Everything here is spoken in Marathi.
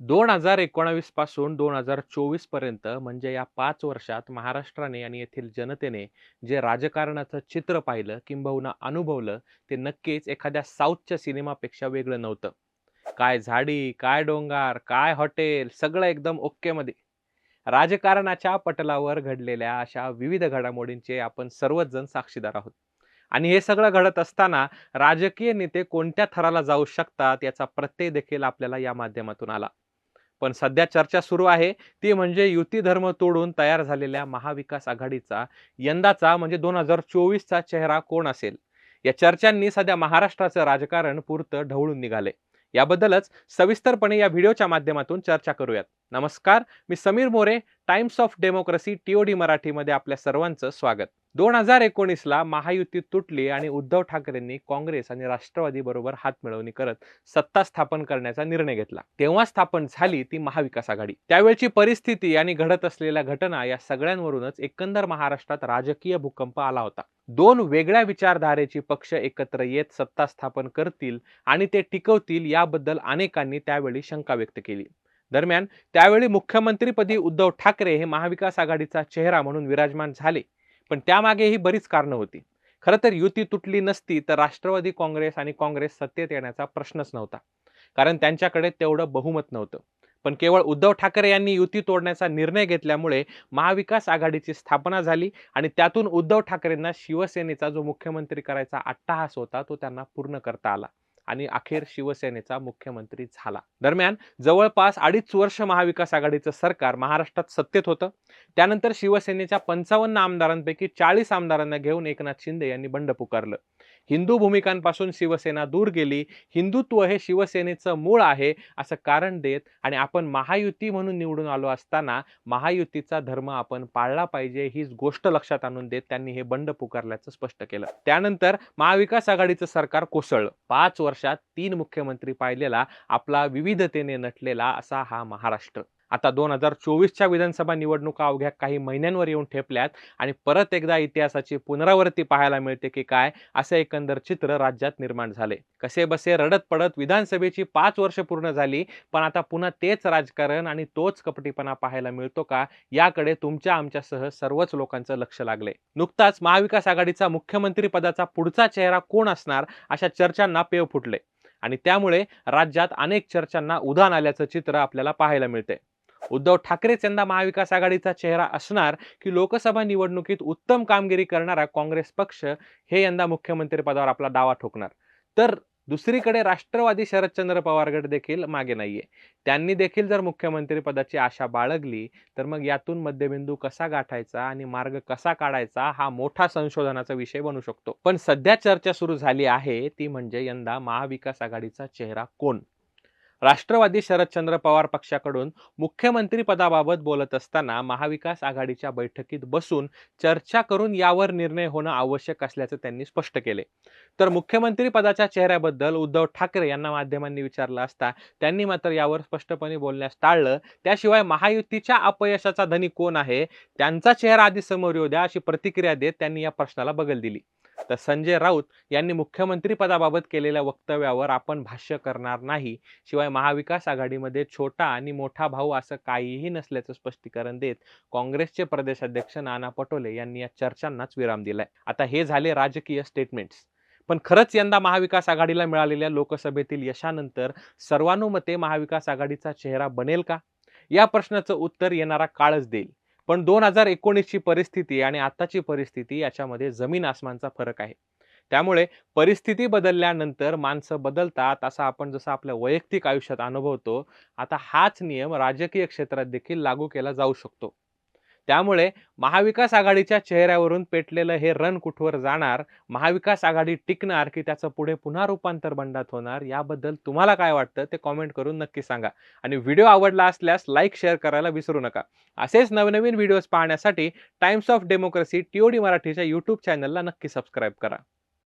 दोन हजार एकोणावीसपासून दोन हजार चोवीसपर्यंत म्हणजे या पाच वर्षात महाराष्ट्राने आणि येथील जनतेने जे राजकारणाचं चित्र पाहिलं किंबहुना अनुभवलं ते नक्कीच एखाद्या साऊथच्या सिनेमापेक्षा वेगळं नव्हतं. काय झाडी काय डोंगर काय हॉटेल सगळं एकदम ओके मध्ये. राजकारणाच्या पटलावर घडलेल्या अशा विविध घडामोडींचे आपण सर्वच जण साक्षीदार आहोत. आणि हे सगळं घडत असताना राजकीय नेते कोणत्या थराला जाऊ शकतात याचा प्रत्यय देखील आपल्याला या माध्यमातून आला. पण सध्या चर्चा सुरू आहे. ती म्हणजे युती धर्म तोडून तयार झालेल्या महाविकास आघाडीचा यंदाचा म्हणजे दोन हजार चोवीसचा चेहरा कोण असेल? या चर्चांनी सध्या महाराष्ट्राचं राजकारण पुरतं ढवळून निघाले याबद्दलच सविस्तरपणे या व्हिडिओच्या माध्यमातून चर्चा करूयात. नमस्कार मी Sameer More Times of Democracy TOD मराठीमध्ये आपल्या सर्वांचं स्वागत. दोन हजार एकोणीसला महायुती तुटली आणि उद्धव ठाकरेंनी काँग्रेस आणि राष्ट्रवादी बरोबर हात मिळवणी करत सत्ता स्थापन करण्याचा निर्णय घेतला. तेव्हा स्थापन झाली ती महाविकास आघाडी. त्यावेळची परिस्थिती आणि घडत असलेल्या घटना या सगळ्यांवरूनच एकंदर महाराष्ट्रात राजकीय भूकंप आला होता. दोन वेगळ्या विचारधारेची पक्ष एकत्र येत सत्ता स्थापन करतील आणि ते टिकवतील याबद्दल अनेकांनी त्यावेळी शंका व्यक्त केली. दरम्यान त्यावेळी मुख्यमंत्रीपदी उद्धव ठाकरे हे महाविकास आघाडीचा चेहरा म्हणून विराजमान झाले. पण त्यामागेही बरीच कारणं होती. खरं तर युती तुटली नसती तर राष्ट्रवादी काँग्रेस आणि काँग्रेस सत्तेत येण्याचा प्रश्नच नव्हता. कारण त्यांच्याकडे तेवढं बहुमत नव्हतं. पण केवळ उद्धव ठाकरे यांनी युती तोडण्याचा निर्णय घेतल्यामुळे महाविकास आघाडीची स्थापना झाली आणि त्यातून उद्धव ठाकरेंना शिवसेनेचा जो मुख्यमंत्री करायचा अट्टाहास होता तो त्यांना पूर्ण करता आला. आणि अखेर शिवसेनेचा मुख्यमंत्री झाला. दरम्यान जवळपास अडीच वर्ष महाविकास आघाडीचं सरकार महाराष्ट्रात सत्तेत होतं. त्यानंतर शिवसेनेच्या पंचावन्न आमदारांपैकी चाळीस आमदारांना घेऊन एकनाथ शिंदे यांनी बंड पुकारलं. हिंदू भूमिकांपासून शिवसेना दूर गेली. हिंदुत्व हे शिवसेनेचं मूळ आहे असं कारण देत आणि आपण महायुती म्हणून निवडून आलो असताना महायुतीचा धर्म आपण पाळला पाहिजे हीच गोष्ट लक्षात आणून देत त्यांनी हे बंड पुकारल्याचं स्पष्ट केलं. त्यानंतर महाविकास आघाडीचं सरकार कोसळलं. पाच वर्ष वर्षात तीन मुख्यमंत्री पाहिलेला आपला विविधतेने नटलेला असा हा महाराष्ट्र. आता दोन हजार चोवीसच्या विधानसभा निवडणुका अवघ्या काही महिन्यांवर येऊन ठेपल्यात आणि परत एकदा इतिहासाची पुनरावृत्ती पाहायला मिळते की काय असे एकंदर चित्र राज्यात निर्माण झाले. कसे बसे रडत पडत विधानसभेची पाच वर्ष पूर्ण झाली पण आता पुन्हा तेच राजकारण आणि तोच कपटीपणा पाहायला मिळतो का याकडे तुमच्या आमच्यासह सर्वच लोकांचं लक्ष लागले. नुकताच महाविकास आघाडीचा मुख्यमंत्री पदाचा पुढचा चेहरा कोण असणार अशा चर्चांना पेव फुटले. आणि त्यामुळे राज्यात अनेक चर्चांना उधाण आल्याचं चित्र आपल्याला पाहायला मिळते. उद्धव ठाकरेच यंदा महाविकास आघाडीचा चेहरा असणार की लोकसभा निवडणुकीत उत्तम कामगिरी करणारा काँग्रेस पक्ष हे यंदा मुख्यमंत्रीपदावर आपला दावा ठोकणार. तर दुसरीकडे राष्ट्रवादी शरदचंद्र पवारगड देखील मागे नाहीये. त्यांनी देखील जर मुख्यमंत्रीपदाची आशा बाळगली तर मग यातून मध्यबिंदू कसा गाठायचा आणि मार्ग कसा काढायचा हा मोठा संशोधनाचा विषय बनू शकतो. पण सध्या चर्चा सुरू झाली आहे ती म्हणजे यंदा महाविकास आघाडीचा चेहरा कोण? राष्ट्रवादी शरदचंद्र पवार पक्षाकडून मुख्यमंत्री पदाबाबत बोलत असताना महाविकास आघाडीच्या बैठकीत बसून चर्चा करून यावर निर्णय होणं आवश्यक असल्याचं त्यांनी स्पष्ट केले. तर मुख्यमंत्री पदाच्या चेहऱ्याबद्दल उद्धव ठाकरे यांना माध्यमांनी विचारलं असता त्यांनी मात्र यावर स्पष्टपणे बोलण्यास टाळलं. त्याशिवाय महायुतीच्या अपयशाचा धनी कोण आहे? त्यांचा चेहरा आधी समोर येऊ द्या अशी प्रतिक्रिया देत त्यांनी या प्रश्नाला बगल दिली. तर संजय राऊत यांनी मुख्यमंत्रीपदाबाबत केलेल्या वक्तव्यावर आपण भाष्य करणार नाही. शिवाय महाविकास आघाडीमध्ये छोटा आणि मोठा भाऊ असं काहीही नसल्याचं स्पष्टीकरण देत काँग्रेसचे प्रदेशाध्यक्ष नाना पटोले यांनी या चर्चांनाच विराम दिलाय. आता हे झाले राजकीय स्टेटमेंट्स पण खरंच यंदा महाविकास आघाडीला मिळालेल्या लोकसभेतील यशानंतर सर्वानुमते महाविकास आघाडीचा चेहरा बनेल का? या प्रश्नाचं उत्तर येणारा काळच देईल. पण दोन हजार एकोणीसची परिस्थिती आणि आताची परिस्थिती याच्यामध्ये जमीन आसमानचा फरक आहे. त्यामुळे परिस्थिती बदलल्यानंतर माणसं बदलतात असा आपण जसं आपल्या वैयक्तिक आयुष्यात अनुभवतो आता हाच नियम राजकीय क्षेत्रात देखील लागू केला जाऊ शकतो. त्यामुळे महाविकास आघाडीच्या चेहऱ्यावरून पेटलेलं हे रन कुठवर जाणार? महाविकास आघाडी टिकणार की त्याचं पुढे पुन्हा रूपांतर बंडात होणार? याबद्दल तुम्हाला काय वाटतं? ते कॉमेंट करून नक्की सांगा. आणि व्हिडिओ आवडला असल्यास लाईक शेअर करायला विसरू नका. असेच नवनवीन व्हिडिओज पाहण्यासाठी टाइम्स ऑफ डेमोक्रेसी टीओडी मराठीच्या यूट्यूब चॅनलला नक्की सबस्क्राईब करा.